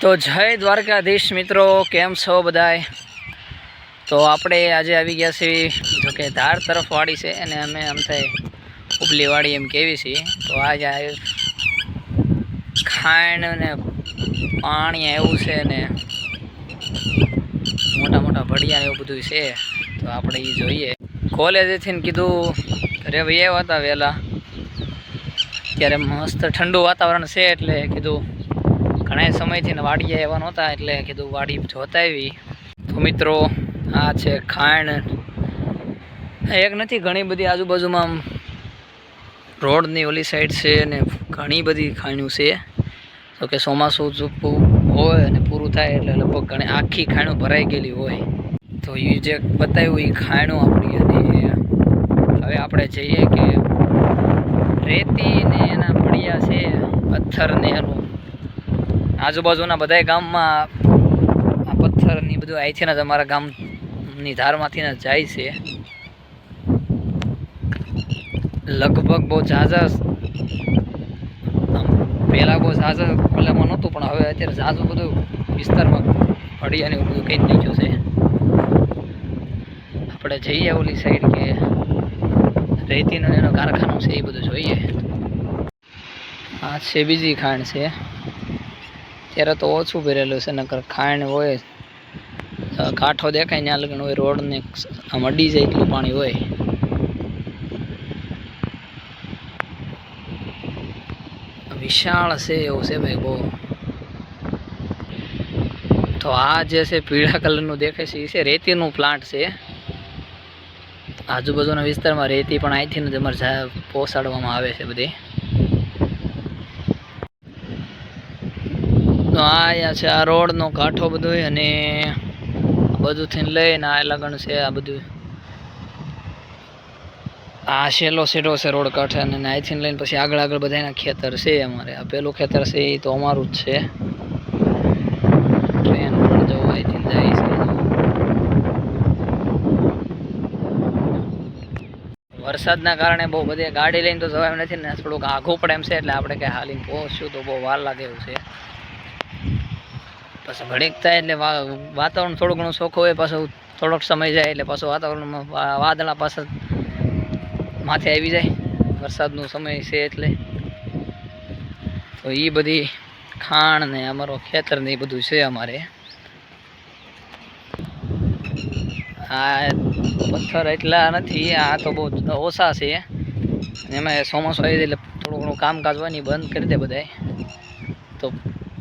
તો જય દ્વારકાધીશ મિત્રો, કેમ છો બધાય? તો આપણે આજે આવી ગયા છીએ, જો કે ધાર તરફ વાળી છે અને અમે આમ થાય ઉપલી વાડી એમ કેવી છીએ. તો આજે આ ખાંડ ને પાણી એવું છે ને મોટા મોટા ભડિયા એવું બધું છે. તો આપણે એ જોઈએ. કોલેજેથી કીધું, ઘરે ભાઈ હતા વહેલા. ત્યારે મસ્ત ઠંડુ વાતાવરણ છે એટલે કીધું ઘણા સમયથી વાડીએ એવા નહોતા એટલે કીધું વાડી જોતા આવી. તો મિત્રો, આ છે ખાંડ. એક નથી, ઘણી બધી આજુબાજુમાં રોડની ઓલી સાઈડ છે ને ઘણી બધી ખાણ્યું છે. તો કે ચોમાસું ચૂપવું હોય અને પૂરું થાય એટલે લગભગ ઘણી આખી ખાણું ભરાઈ ગયેલી હોય. તો એ જે બતાવ્યું એ ખાણું આપણી અને હવે આપણે જઈએ કે રેતી ને એના પડિયા છે, પથ્થર ને એનું આજુબાજુના બધા ગામમાં આ પથ્થર ને બધું અહીંથી જ અમારા ગામની ધારમાંથી ને જાય છે. લગભગ બહુ ઝાઝા પહેલાં બહુ ઝાઝા ખુલ્લામાં નહોતું, પણ હવે અત્યારે ઝાઝું બધું વિસ્તારમાં પડી અને બધું કંઈ નાખ્યું છે. આપણે જઈએ ઓલી સાઈડ કે રેતીનો એનો કારખાનું છે, એ બધું જોઈએ. આ છે બીજી ખાંડ છે. ત્યારે તો ઓછું ભરેલું છે, નકર ખાંડ હોય કાંઠો દેખાય ત્યાં લગન હોય રોડને આમ અડી જાય એટલું પાણી હોય. વિશાળ છે એવું છે ભાઈ બહુ. તો આ જે છે પીળા કલરનું દેખાય છે એ છે રેતીનું પ્લાન્ટ છે. આજુબાજુના વિસ્તારમાં રેતી પણ અહીંથી જ અમારે પહોંચાડવામાં આવે છે બધી. તો આ છે આ રોડનો કાંઠો બધું અને બધું થઈને લઈને આ લગણ છે આ બધું આ શેલો સેડો છે રોડ કાંઠે અને અહીંથી લઈને પછી આગળ આગળ બધા એના ખેતર છે અમારે. આ પેલું ખેતર છે એ તો અમારું જ છે. ટ્રેન પણ જવું અહીંથી જાય છે. વરસાદના કારણે બહુ બધી ગાડી લઈને તો જવાય એમ નથી ને થોડુંક આઘું પડે એમ છે એટલે આપણે કંઈ હાલીને પહોંચશું તો બહુ વાર લાગે એવું છે. પછી ઘડીક થાય એટલે વાતાવરણ થોડું ઘણું ચોખ્ખું હોય, પાછું થોડોક સમય જાય એટલે પાછું વાતાવરણમાં વાદળા પાછા માથે આવી જાય. વરસાદનો સમય છે એટલે. તો એ બધી ખાણ ને અમારો ખેતર ને એ બધું છે અમારે. આ પથ્થર એટલા નથી, આ તો બહુ ઓછા છે. એમાં ચોમાસું આવી જાય એટલે થોડું ઘણું કામકાજ હોય ને બંધ કરી દે બધાય. તો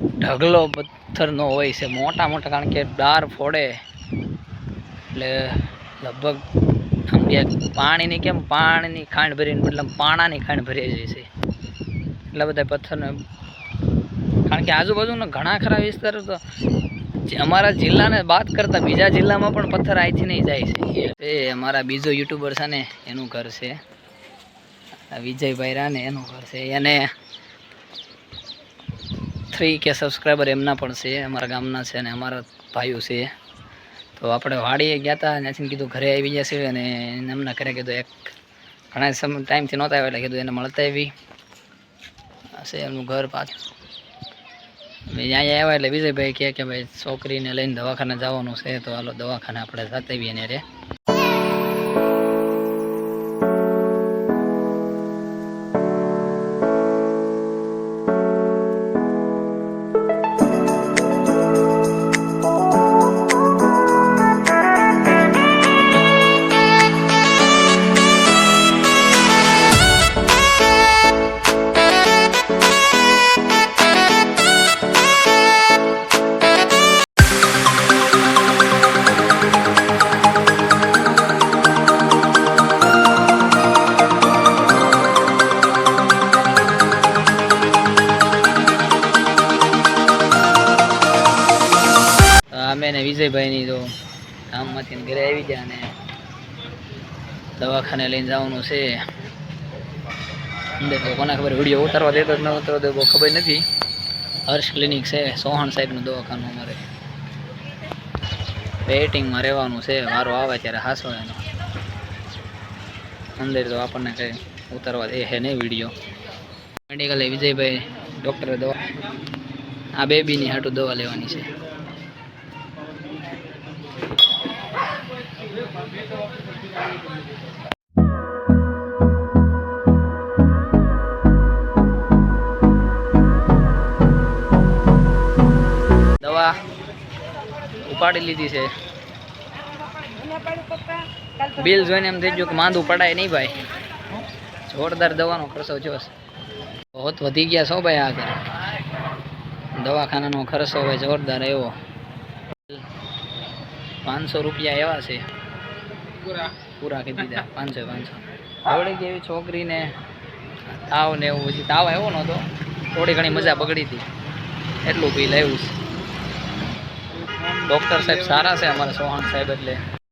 ઢગલો પથ્થરનો હોય છે. મોટા મોટા કારણ કે ડાર ફોડે. એટલે લગભગ આમ કે પાણીની કેમ? પાણીની ખાંડ ભરીને, મતલબ પાણાની ખાંડ ભરી જાય છે. એટલા બધા પથ્થરને કારણ કે આજુબાજુના ઘણા ખરા વિસ્તારો તો અમારા જિલ્લાને બાદ કરતાં બીજા જિલ્લામાં પણ પથ્થર અહીંથી નહીં જાય છે. એ અમારા બીજો યુટ્યુબર છે ને, એનું ઘર છે. વિજયભાઈ રાને એનું ઘર છે. એને થ્રી કે સબસ્ક્રાઈબર એમના પણ છે, અમારા ગામના છે અને અમારા ભાઈઓ છે. તો આપણે વાડીએ ગયા હતા ત્યાંથી કીધું ઘરે આવી જશે અને એમના ઘરે કીધું એક ઘણા સમય ટાઈમથી નહોતા આવ્યા એટલે કીધું એને મળતા આવી. છે એમનું ઘર પાછું. અહીંયા આવ્યા એટલે વિજયભાઈ કહે કે ભાઈ છોકરીને લઈને દવાખાને જવાનું છે, તો હાલો દવાખાને આપણે જતા આવીએ ને રે. ને તો ગામમાંથી ને ઘરે આવી ગયા અને દવાખાને લઈને જવાનું છે. અંદર તો કોના ખબર વીડિયો ઉતારવા દેતો ન ઉતારવા દેતો ખબર નથી. હર્ષ ક્લિનિક છે, સોહણ સાહેબનું દવાખાનું અમારે. વેઇટિંગમાં રહેવાનું છે, વારો આવે ત્યારે હાસો એનો અંદર તો આપણને કંઈ ઉતારવા દે છે નહીં વીડિયો. મેડિકલે વિજયભાઈ ડૉક્ટરે દવા આ બેબીની હાટું દવા લેવાની છે. દવા ઉપાડી લીધી છે. બિલ જોઈને એમ થઈ ગયું કે માંદું પડાય નહીં ભાઈ. જોરદાર દવાનો ખર્ચો જોશ બહુત વધી ગયા છો ભાઈ આગળ દવાખાનાનો ખર્ચો હોય જોરદાર એવો પાંચસો રૂપિયા એવા છે. પૂરા. કરી દીધા, પાંચસો પાંચસો. આવડી જેવી છોકરીને તાવ ને એવું પછી તાવ આવ્યો નહોતો. થોડી ઘણી મજા બગડી હતી. એટલું બિલ આવ્યું છે. ડૉક્ટર સાહેબ સારા છે અમારા સોહાણ સાહેબ એટલે.